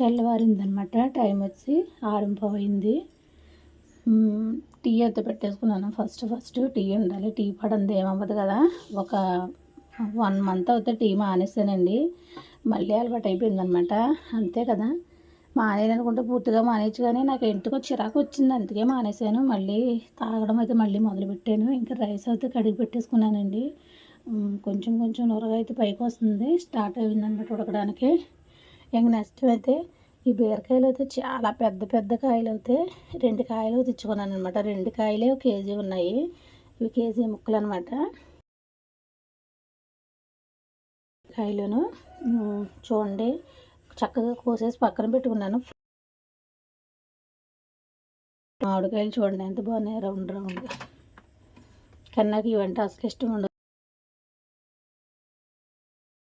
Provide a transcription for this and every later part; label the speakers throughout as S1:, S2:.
S1: తెల్లవారిందనమాట. Time వచ్చి ఆరంభమైంది. Tea అయితే పెట్టేసుకున్నాను. ఫస్ట్ ఫస్ట్ టీ ఉండాలి. టీ పడంది ఏమవ్వదు కదా. ఒక వన్ మంత్ అవుతే టీ మానేసానండి. మళ్ళీ అలవాటు అయిపోయిందనమాట. అంతే కదా. మానేయాలనుకుంటే పూర్తిగా మానేయచ్చు కానీ నాకు ఇంటికి చిరాకు వచ్చింది. అందుకే మానేశాను మళ్ళీ తాగడం అయితే మళ్ళీ మొదలుపెట్టాను. ఇంకా రైస్ అయితే కడిగి పెట్టేసుకున్నానండి. కొంచెం కొంచెం నొరగా అయితే పైకి వస్తుంది. స్టార్ట్ అయిందనమాట ఉడకడానికి. ఇంక నెక్స్ట్ అయితే ఈ బీరకాయలు అయితే చాలా పెద్ద పెద్ద కాయలు అయితే రెండు కాయలు తెచ్చుకున్నాను అనమాట రెండు కాయలే ఒక కేజీ ఉన్నాయి. ఇవి కేజీ ముక్కలు అనమాట కాయలను చూడండి. చక్కగా కోసేసి పక్కన పెట్టుకున్నాను. మామిడికాయలు చూడండి ఎంత బాగున్నాయి రౌండ్ రౌండ్గా. కన్నాకి ఇవంటే అసలు ఇష్టం ఉండదు.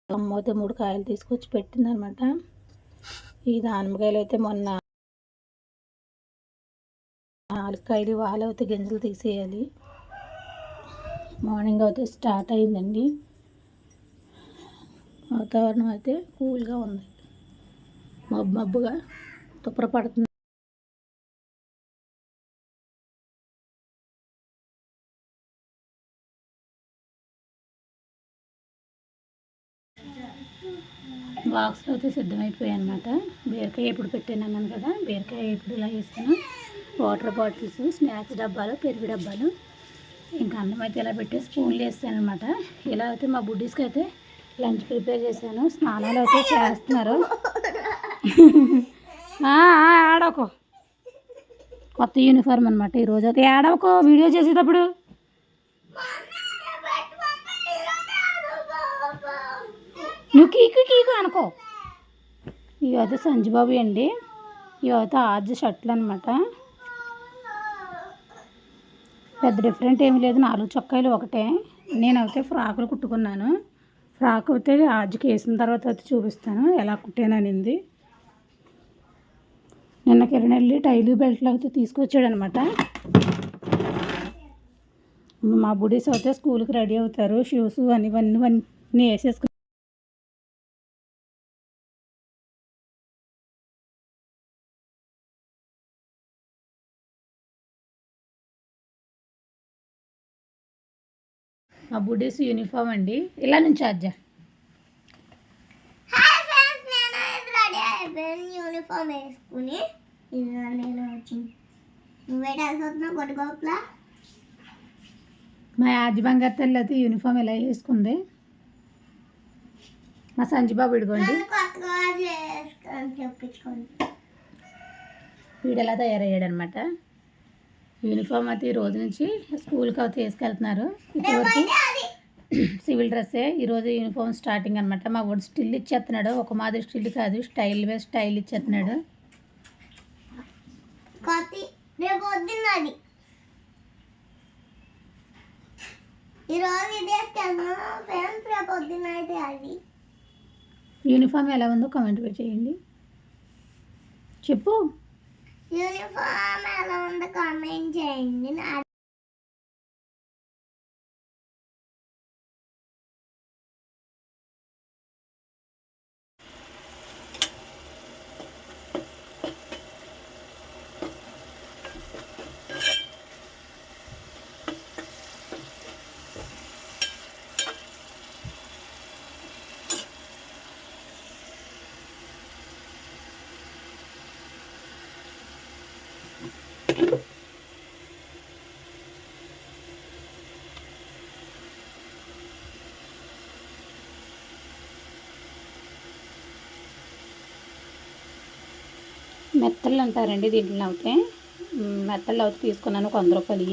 S1: అమ్మతే మూడు కాయలు తీసుకొచ్చి పెట్టిందనమాట ఈ దానిమ్మకాయలు అయితే మొన్న నాలుగు కాయలు అయితే గింజలు తీసేయాలి. మార్నింగ్ అయితే స్టార్ట్ అయిందండి. వాతావరణం అయితే కూల్గా ఉంది. మబ్బు మబ్బుగా తుప్పర పడుతుంది. బాక్స్లో అయితే సిద్ధమైపోయాయి అనమాట బీరకాయ ఎప్పుడు పెట్టానన్నాను కదా బీరకాయ ఎప్పుడు ఇలా వేసాను. వాటర్ బాటిల్స్ స్నాక్స్ డబ్బాలు పెరుగు డబ్బాలు ఇంకా అన్నం అయితే ఇలా పెట్టి స్పూన్లు వేస్తాను అనమాట ఇలా అయితే మా బుడ్డీస్కి అయితే లంచ్ ప్రిపేర్ చేశాను. స్నానాలు అయితే చేస్తున్నారు. ఆడకు కొత్త యూనిఫామ్ అనమాట ఈరోజు. అయితే ఆడవకు వీడియో చేసేటప్పుడు. నువ్వు కీకు కీకు అనుకో. ఇవైతే సంజుబాబు అండి. ఇవైతే ఆర్జ్ షర్ట్లు అనమాట పెద్ద డిఫరెంట్ ఏమి లేదు. నాలుగు చొక్కాయలు ఒకటే. నేనైతే ఫ్రాకులు కుట్టుకున్నాను. ఫ్రాక్ అయితే ఆర్జ్కి వేసిన తర్వాత అయితే చూపిస్తాను. ఎలా కుట్టాననింది నిన్న కిరణ్ వెళ్ళి టైలు బెల్ట్లు అయితే తీసుకొచ్చాడు అనమాట మా బుడీస్ అయితే స్కూల్కి రెడీ అవుతారు. షూస్ అని ఇవన్నీ అన్నీ వేసేసుకుని మా బుడ్డీస్ యూనిఫామ్ అండి. ఇలా నుంచి అజ్జా
S2: యూనిఫామ్ వేసుకుని. నేను వచ్చింది కొట్టుకోపలా
S1: మా ఆది బంగారు తల్లి అయితే యూనిఫామ్ ఎలా వేసుకుంది? మా సంజీబాబు ఇడుకోండి వీడు ఎలా తయారయ్యాడు అనమాట యూనిఫామ్ అయితే ఈ రోజు నుంచి స్కూల్కి అయితే వేసుకెళ్తున్నారు ఇప్పటివరకు సివిల్ డ్రెస్సే. ఈరోజు యూనిఫామ్ స్టార్టింగ్ అనమాట మా వాడు స్టిల్ ఇచ్చేస్తున్నాడు. ఒక మాదిరి స్టిల్ కాదు స్టైల్ వే స్టైల్ ఇచ్చేస్తున్నాడు. యూనిఫామ్ ఎలా ఉందో కామెంట్ చేయండి. చెప్పు.
S2: యూనిఫామ్ ఎలా ఉందో కామెంట్ చేయండి.
S1: మెత్తళ్ళు అంటారండి దీంట్లో అయితే మెత్తలు మెత్తళ్ళు అయితే తీసుకున్నాను ఒక వంద రూపాయలు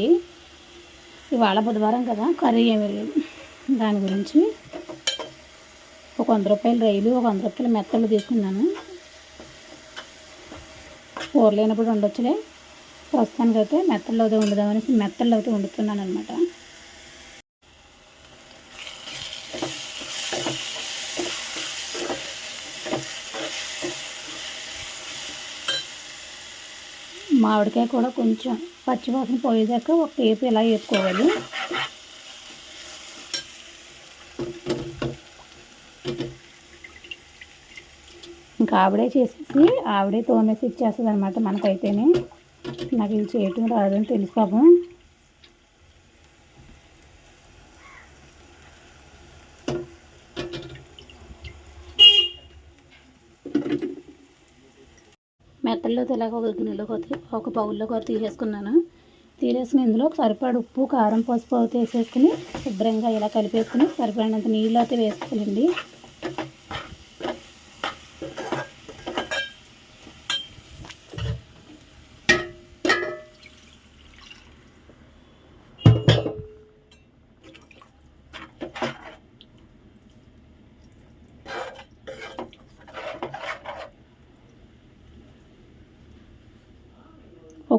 S1: ఇవాళ బుధవారం కదా కర్రీ ఏమీ లేదు దాని గురించి ఒక వంద రూపాయలు రైలు ఒక వంద రూపాయలు మెత్తలు తీసుకున్నాను. కూర లేనప్పుడు ఉండొచ్చులే ప్రస్తుతానికి అయితే అయితే వండుదామనేసి మెత్తల్లో అయితే వండుతున్నాను అనమాట మామిడికాయ కూడా కొంచెం పచ్చివాసన పోయేదాకా ఒక టేపు ఇలా వేసుకోవాలి ఇంకా ఆవిడే చేసేసి ఆవిడే తోమేసి ఇచ్చేస్తుంది అనమాట మనకైతేనే. నాకు ఇది చేయటం రాదని తెలుసు పాపం. మెత్తల్లో ఇలాగ ఒక గిన్నెలో కొద్ది ఒక బౌల్లో కొద్ది తీసేసుకున్నాను. తీసేసుకుని ఇందులో సరిపడ ఉప్పు కారం పసుపు అయితే వేసేసుకుని శుభ్రంగా ఇలా కలిపేసుకుని సరిపడినంత నీళ్ళు అయితే వేసుకోవాలండి.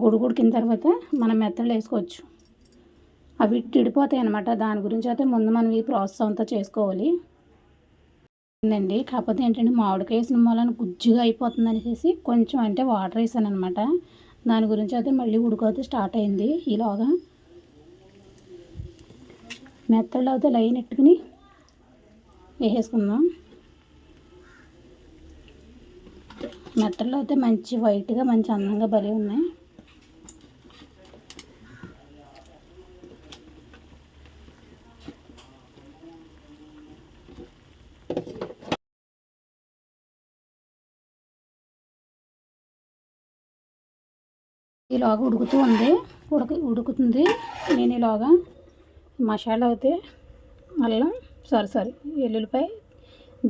S1: ఉడుకు ఉడికిన తర్వాత మనం మెత్తలు వేసుకోవచ్చు. అవి తిడిపోతాయి అనమాట దాని గురించి అయితే ముందు మనం ఈ ప్రాసెస్ అంతా చేసుకోవాలి. అండి కాకపోతే ఏంటంటే మామిడికాయ వేసిన మూలన గుజ్జుగా అయిపోతుంది అనేసి కొంచెం అంటే వాటర్ వేసాను అనమాట దాని గురించి అయితే మళ్ళీ ఉడుకైతే స్టార్ట్ అయింది ఈలోగా. మెత్తళ్ళు అయితే లైన్ ఎట్టుకుని వేసేసుకుందాం. మెత్తళ్ళు అయితే మంచి వైట్గా మంచి అందంగా భలే ఉన్నాయి. ఇలాగ ఉడుకుతూ ఉంది. ఉడక ఉడుకుతుంది. నేను ఇలాగా మసాలా అయితే అల్లం సారీ సారీ వెల్లుల్లిపాయ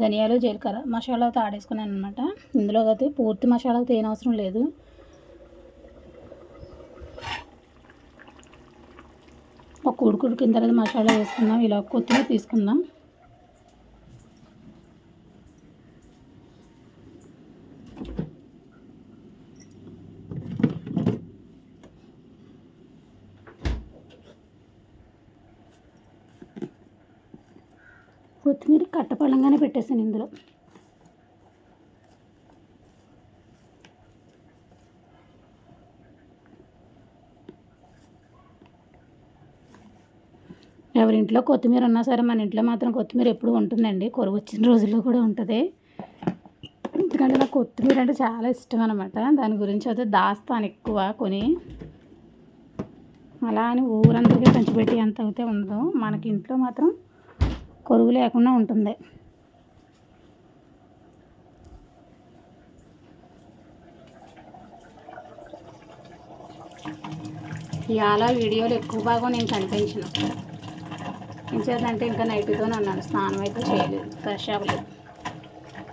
S1: ధనియాలు జీలకర్ర మసాలా అయితే ఆడేసుకున్నాను అనమాట ఇందులో అయితే పూర్తి మసాలా అయితే ఏం అవసరం లేదు. ఒక ఉడుకు ఉడికిన తర్వాత మసాలా వేసుకుందాం. ఇలా కొత్తిమీర తీసుకుందాం. కొత్తిమీర కట్టపళ్ళంగానే పెట్టేసాను ఇందులో. ఎవరింట్లో కొత్తిమీర ఉన్నా సరే మన ఇంట్లో మాత్రం కొత్తిమీర ఎప్పుడు ఉంటుందండి. కొరువు వచ్చిన రోజుల్లో కూడా ఉంటుంది. ఎందుకంటే నాకు కొత్తిమీర అంటే చాలా ఇష్టం అనమాట దాని గురించి అయితే దాస్తాను ఎక్కువ కొని. అలా అని ఊరందరికీ పంచిపెట్టి అంత అయితే ఉండదు. మనకి ఇంట్లో మాత్రం కొరువు లేకుండా ఉంటుంది. ఇవాళ వీడియోలు ఎక్కువ భాగం నేను కనిపించిన. ఎంచేదంటే ఇంకా నైట్తోనే ఉన్నాను. స్నానం అయితే చేయలేదు. ఫ్రెష్ అవ్వలేదు.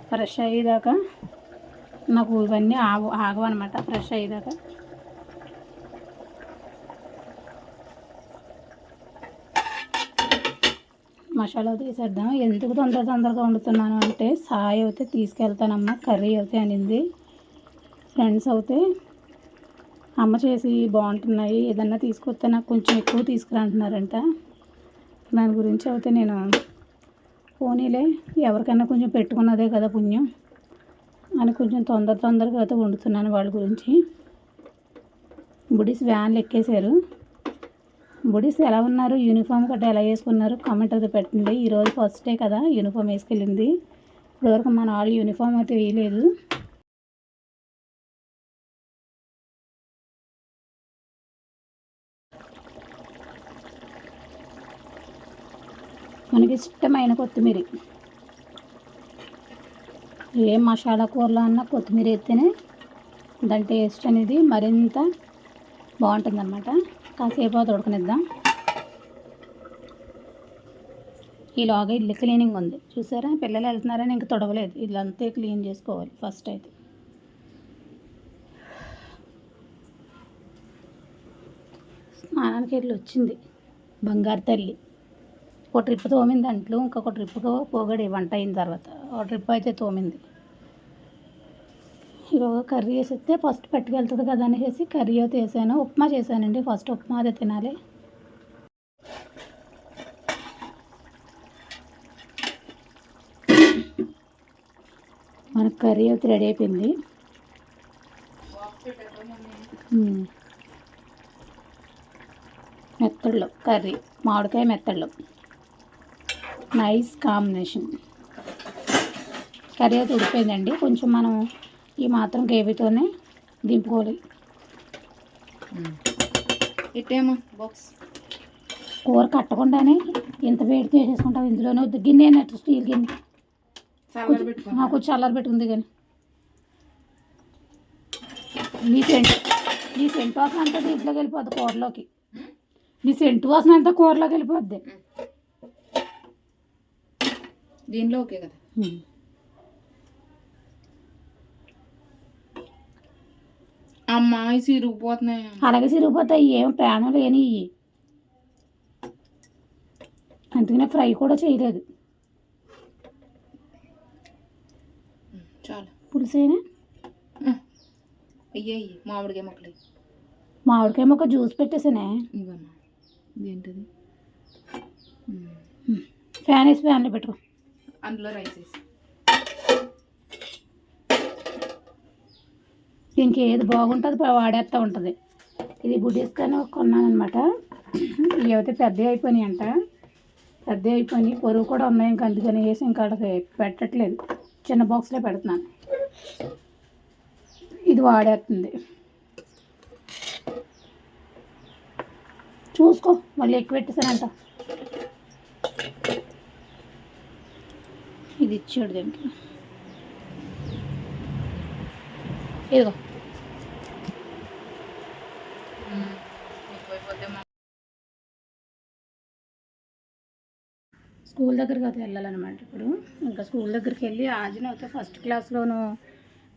S1: ఫ్రెష్ అయ్యేదాకా నాకు ఇవన్నీ ఆగు ఆగవన్నమాట ఫ్రెష్ అయ్యేదాకా మసాలా తీసేద్దాం. ఎందుకు తొందర తొందరగా వండుతున్నాను అంటే సాయి అయితే తీసుకెళ్తానమ్మ. కర్రీ అయితే అనింది. ఫ్రెండ్స్ అయితే అమ్మ చేసి బాగుంటున్నాయి. ఏదన్నా తీసుకొస్తే నాకు కొంచెం ఎక్కువ తీసుకురంటున్నారంట. దాని గురించి అయితే నేను పోనీలే ఎవరికైనా కొంచెం పెట్టుకున్నదే కదా పుణ్యం అని కొంచెం తొందర తొందరగా అయితే వండుతున్నాను వాళ్ళ గురించి. బుడీస్ వ్యాన్లు ఎక్కేశారు. బుడీస్ ఎలా ఉన్నారు? యూనిఫామ్ గట్రా ఎలా వేసుకున్నారు? కామెంట్ అయితే పెట్టండి. ఈరోజు ఫస్ట్ డే కదా యూనిఫామ్ వేసుకెళ్ళింది. ఇప్పటివరకు మన వాళ్ళు యూనిఫామ్ అయితే వేయలేదు. మనకి ఇష్టమైన కొత్తిమీర. ఏ మసాలా కూరలో అన్నా కొత్తిమీర ఎత్తేనే దాని టేస్ట్ అనేది మరింత బాగుంటుందన్నమాట. కాసేపు తొడకనిద్దాం. ఉడకనిద్దాం ఈలోగా ఇల్లు క్లీనింగ్ ఉంది. చూసారా? పిల్లలు వెళ్తున్నారని ఇంకా తొడవలేదు. ఇల్లంతా క్లీన్ చేసుకోవాలి ఫస్ట్ అయితే. స్నానానికి ఇల్లు వచ్చింది. బంగారు తల్లి. ఒక ట్రిప్ తోమింది అంట్లు. ఇంకొక ట్రిప్కి పోగడి వంట అయిన తర్వాత. ఒక ట్రిప్ అయితే తోమింది. ఈరోజు కర్రీ వేసిస్తే ఫస్ట్ పట్టుకెళ్తుంది కదా అనేసి కర్రీ అయితే వేసాను ఉప్మా చేశానండి ఫస్ట్ ఉప్మా అదే తినాలి. మన కర్రీ అయితే రెడీ అయిపోయింది. మెత్తళ్ళు కర్రీ మామిడికాయ మెత్తళ్ళు. Nice combination. కర్రీ అయితే ఉడిపోయిందండి కొంచెం మనం ఈ మాత్రం గ్రేవీతోనే దింపుకోవాలి.
S3: ఇట్టేమో బాక్స్.
S1: కూర కట్టకుండానే ఇంత వేడి చేసేసుకుంటాం ఇందులోనే వద్దు. గిన్నె అన్నట్టు స్టీల్ గిన్నె. నాకు చల్లారి పెట్టుకుంది కానీ. నీ సెంట్ నీ సెంట్ వాసన అంతా దీంట్లోకి వెళ్ళిపోద్ది కూరలోకి. నీ సెంటు వాసన అంతా కూరలోకి వెళ్ళిపోద్ది.
S3: దీనిలో ఓకే కదా. అమ్మాయి సిరిగిపోతున్నాయి
S1: అలాగే సిరిగిపోతాయి. ఏం ప్రాణం లేని ఇవి అందుకనే ఫ్రై కూడా చేయలేదు.
S3: చాలు.
S1: పులుసైనా
S3: అయ్యాయి మామిడికాయ మొక్కలు.
S1: మామిడికాయ మొక్క జ్యూస్ పెట్టేసానే.
S3: ఉమ్.
S1: ఫ్యాన్ వేసి ఫ్యాన్లో పెట్టుకో.
S3: అందులో రైస్ వేసి.
S1: దీనికి ఏది బాగుంటుంది వాడేస్తూ ఉంటుంది. ఇది బుడ్డీస్కని కొన్నాను అనమాట ఇవి అయితే పెద్దవి అయిపోయినాయి అంట. పెద్దవి అయిపోయినాయి. పొరుగు కూడా ఉన్నాయి. ఇంకా అందుకని వేసి ఇంకా పెట్టట్లేదు. చిన్న బాక్స్లో పెడుతున్నాను. ఇది వాడేస్తుంది చూసుకో. మళ్ళీ ఎక్కువ పెట్టేసానంట ఇది ఇచ్చాడు దీనికి. ఇదిగో. స్కూల్ దగ్గరికి అయితే వెళ్ళాలన్నమాట ఇప్పుడు. ఇంకా స్కూల్ దగ్గరికి వెళ్ళి ఆజన అయితే ఫస్ట్ క్లాస్లోను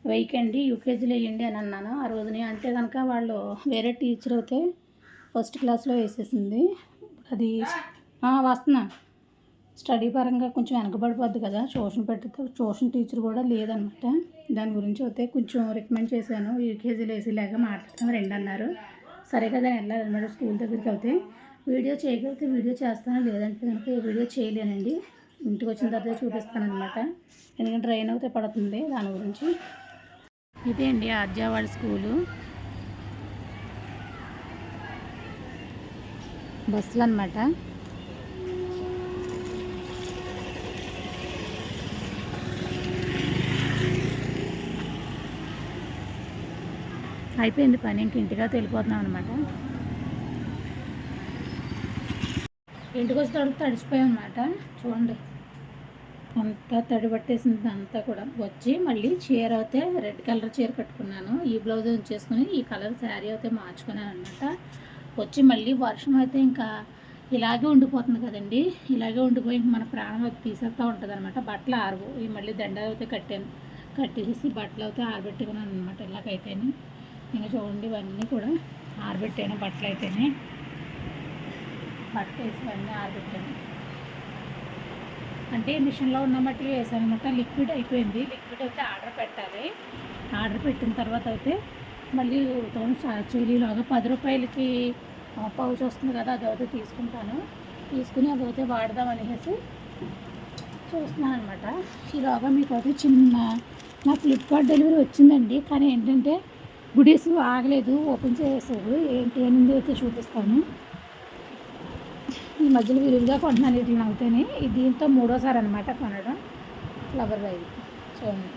S1: వేయకండి యూకేజీలో వేయండి అని అన్నాను. ఆ రోజుని అంటే కనుక వాళ్ళు వేరే టీచర్ అయితే ఫస్ట్ క్లాస్లో వేసేసింది. అది వస్తున్నాను వస్తున్నా. స్టడీ పరంగా కొంచెం వెనకబడిపోద్ది కదా ట్యూషన్ పెడితే ట్యూషన్ టీచర్ కూడా లేదనమాట. దాని గురించి అయితే కొంచెం రికమెండ్ చేశాను. యూకేజీలో వేసేలాగా మాట్లాడతాం రెండు అన్నారు. సరే కదా వెళ్ళాలన్నమాట స్కూల్ దగ్గరికి వెళ్తే. వీడియో చేయగలిగితే వీడియో చేస్తాను లేదంటే కనుక వీడియో చేయలేనండి. ఇంటికి వచ్చిన తర్వాత చూపిస్తానమాట ఎందుకంటే ట్రైన్ అయితే పడుతుంది దాని గురించి. ఇదే అండి ఆర్జావాడ స్కూలు. బస్సులు అనమాట అయిపోయింది పని. ఇంక ఇంటిగా వెళ్ళిపోతున్నాం అనమాట ఇంటికి వచ్చి తడిచిపోయాం అనమాట చూడండి. అంతా తడి పట్టేసింది అంతా కూడా. వచ్చి మళ్ళీ చీర అయితే రెడ్ కలర్ చీర కట్టుకున్నాను. ఈ బ్లౌజ్ ఉంచేసుకుని ఈ కలర్ శారీ అయితే మార్చుకున్నాను అనమాట వచ్చి మళ్ళీ వర్షం అయితే ఇంకా ఇలాగే ఉండిపోతుంది కదండి. ఇలాగే ఉండిపోయి మన ప్రాణం అయితే తీసేస్తూ ఉంటుంది అనమాట బట్టలు ఆరవు. ఈ మళ్ళీ దండాలు అయితే కట్టాను. కట్టేసి బట్టలు అయితే ఆరబెట్టుకున్నాను అనమాట ఇలాగైతేనే. ఇంకా చూడండి ఇవన్నీ కూడా ఆరబెట్టాను బట్టలు అయితేనే. బట్టలు వేసి ఇవన్నీ ఆరబెట్టాను. అంటే మిషన్లో ఉన్న మట్టి వేసాను అనమాట లిక్విడ్ అయిపోయింది. లిక్విడ్ అయితే ఆర్డర్ పెట్టాలి. ఆర్డర్ పెట్టిన తర్వాత అయితే మళ్ళీ చూలీలాగా పది రూపాయలకి పౌచ్ వస్తుంది కదా అది అయితే తీసుకుంటాను. తీసుకుని అది అయితే వాడదాం అనేసి చూస్తున్నాను అనమాట ఈలోగా మీకు అయితే చిన్న నా ఫ్లిప్కార్ట్ డెలివరీ వచ్చిందండి. కానీ ఏంటంటే గుడీస్ ఆగలేదు ఓపెన్ చేసేసారు ఏంటి అనేది అయితే చూపిస్తాను. ఈ మధ్యలో విరివిగా కొంటున్నాను వీటిని అవుతాయి ఇది దీంతో మూడోసారి అనమాట కొనడం. ఫ్లవర్ వైజ్ చూడండి.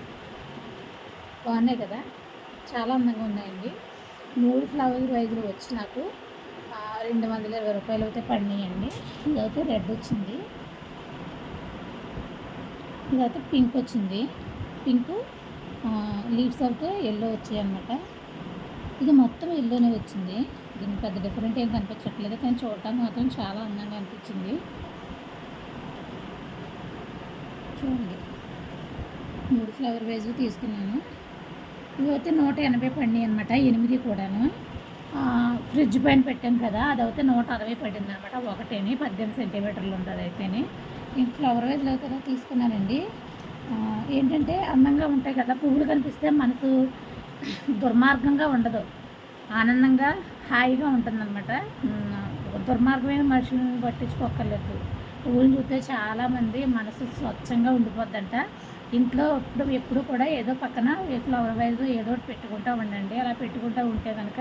S1: బాగున్నాయి కదా? చాలా అందంగా ఉన్నాయండి. మూడు ఫ్లవర్ వైజులు వచ్చి నాకు రెండు వందల ఇరవై రూపాయలు అయితే పడినాయండి. ఇదైతే రెడ్ వచ్చింది. ఇదైతే పింక్ వచ్చింది. పింక్ లీవ్స్ అయితే ఎల్లో వచ్చాయి అనమాట ఇది మొత్తం ఎల్లోనే వచ్చింది. దీని పెద్ద డిఫరెంట్ ఏం కనిపించట్లేదు. కానీ చూడటానికి మాత్రం చాలా అందంగా అనిపించింది. చూడండి. మూడు ఫ్లవర్ వేజ్ తీసుకున్నాను. ఇవైతే నూట ఎనభై పడినాయి అనమాట ఎనిమిది కూడాను. ఫ్రిడ్జ్ పైన పెట్టాను కదా అదైతే నూట అరవై పడింది అనమాట ఒకటేని పద్దెనిమిది సెంటీమీటర్లు ఉంటుంది అయితేనే. నేను ఫ్లవర్ వేజ్లో అయితే తీసుకున్నానండి. ఏంటంటే అందంగా ఉంటాయి కదా పువ్వులు కనిపిస్తే మనసు దుర్మార్గంగా ఉండదు. ఆనందంగా హాయిగా ఉంటుందన్నమాట. దుర్మార్గమైన మనుషులను పట్టించుకోక్కర్లేదు. పువ్వులు చూస్తే చాలామంది మనసు స్వచ్ఛంగా ఉండిపోద్దంట. ఇంట్లో ఎప్పుడు ఎప్పుడు కూడా ఏదో పక్కన ఫ్లవర్ వైజ్ ఏదో ఒకటి పెట్టుకుంటూ ఉండండి. అలా పెట్టుకుంటూ ఉంటే కనుక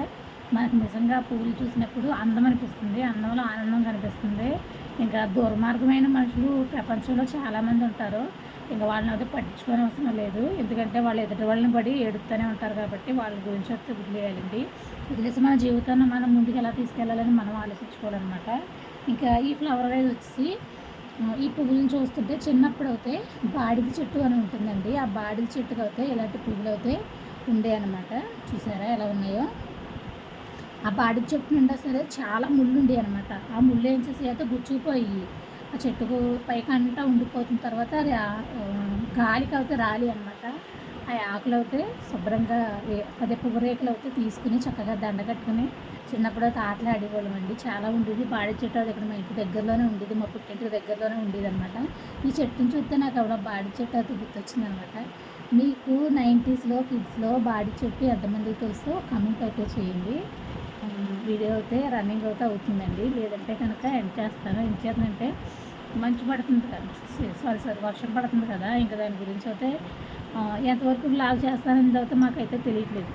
S1: మనకు నిజంగా పువ్వులు చూసినప్పుడు అందం అనిపిస్తుంది. అందంలో ఆనందం కనిపిస్తుంది. ఇంకా దుర్మార్గమైన మనుషులు ప్రపంచంలో చాలామంది ఉంటారు. ఇంకా వాళ్ళని అయితే పట్టించుకోని అవసరం లేదు. ఎందుకంటే వాళ్ళు ఎదుటి వాళ్ళని పడి ఏడుపుతూనే ఉంటారు కాబట్టి వాళ్ళ గురించి అయితే వదిలేయాలండి. వదిలేసి మన జీవితాన్ని మనం ముందుకు ఎలా తీసుకెళ్ళాలని మనం ఆలోచించుకోవాలన్నమాట. ఇంకా ఈ ఫ్లవర్ వైజ్ వచ్చేసి ఈ పువ్వులను చూస్తుంటే చిన్నప్పుడు అయితే బాడిది చెట్టు అని ఉంటుందండి. ఆ బాడిది చెట్టుకు అయితే ఇలాంటి పువ్వులు అయితే ఉండే అనమాట చూసారా ఎలా ఉన్నాయో? ఆ బాడి చెట్టు నిండా సరే చాలా ముళ్ళు ఉండే అనమాట ఆ ముళ్ళు ఏం చేసి అయితే గుచ్చుకుపోయి ఆ చెట్టుకు పైకంటా ఉండిపోతున్న తర్వాత అది గాలికి అయితే రాలి అనమాట ఆ ఆకులు అయితే శుభ్రంగా అదే పువ్వురేకులు అయితే తీసుకుని చక్కగా దండ కట్టుకుని చిన్నప్పుడు అయితే ఆటలు ఆడేవాళ్ళం అండి. చాలా ఉండేది. బాడి చెట్టు అది ఇక్కడ మా ఇంటి దగ్గరలోనే ఉండేది. మా పుట్టింటికి దగ్గరలోనే ఉండేది అనమాట ఈ చెట్టుని చూస్తే నాకు ఆవిడ బాడి చెట్టు అయితే గుర్తొచ్చింది అనమాట మీకు నైంటీస్లో కిడ్స్లో బాడి చెట్టు ఎంతమంది తెలుసో కమెంట్ అయితే చేయండి. వీడియో అయితే రన్నింగ్ అయితే అవుతుందండి. లేదంటే కనుక ఎండ్ చేస్తాను. ఏం చేస్తుందంటే మంచు పడుతుంది కదా. సారీ సారీ వర్షం పడుతుంది కదా. ఇంకా దాని గురించి అయితే ఎంతవరకు బ్లాగ్ చేస్తానని అయితే మాకైతే తెలియట్లేదు.